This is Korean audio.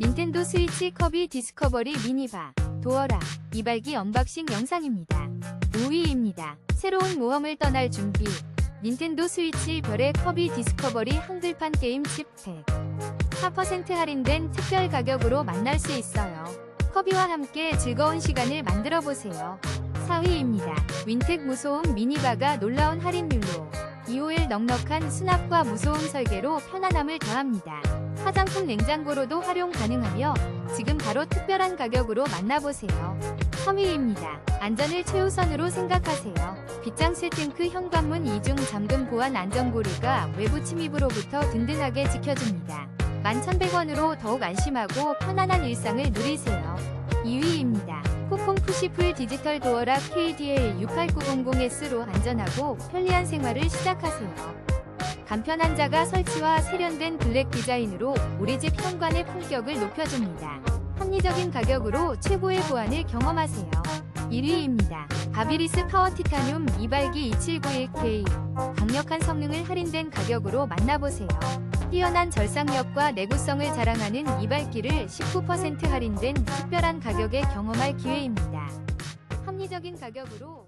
닌텐도 스위치 커비 디스커버리 미니바 도어라 이발기 언박싱 영상입니다. 5위입니다. 새로운 모험을 떠날 준비 닌텐도 스위치 별의 커비 디스커버리 한글판 게임 칩팩 4% 할인된 특별 가격으로 만날 수 있어요. 커비와 함께 즐거운 시간을 만들어 보세요. 4위입니다. 윈텍 무소음 미니바가 놀라운 할인율로 2호일 넉넉한 수납과 무소음 설계로 편안함을 더합니다. 화장품 냉장고로도 활용 가능하며 지금 바로 특별한 가격으로 만나보세요. 3위입니다. 안전을 최우선으로 생각하세요. 빗장실 탱크 현관문 이중 잠금 보안 안전고리가 외부 침입으로부터 든든하게 지켜줍니다. 11,100원으로 더욱 안심하고 편안한 일상을 누리세요. 2위입니다. 코콩 푸시풀 디지털 도어락 KDL 68900S로 안전하고 편리한 생활을 시작하세요. 간편한 자가 설치와 세련된 블랙 디자인으로 우리 집 현관의 품격을 높여줍니다. 합리적인 가격으로 최고의 보안을 경험하세요. 1위입니다. 바비리스 파워 티타늄 이발기 2791K 강력한 성능을 할인된 가격으로 만나보세요. 뛰어난 절삭력과 내구성을 자랑하는 이발기를 19% 할인된 특별한 가격에 경험할 기회입니다. 합리적인 가격으로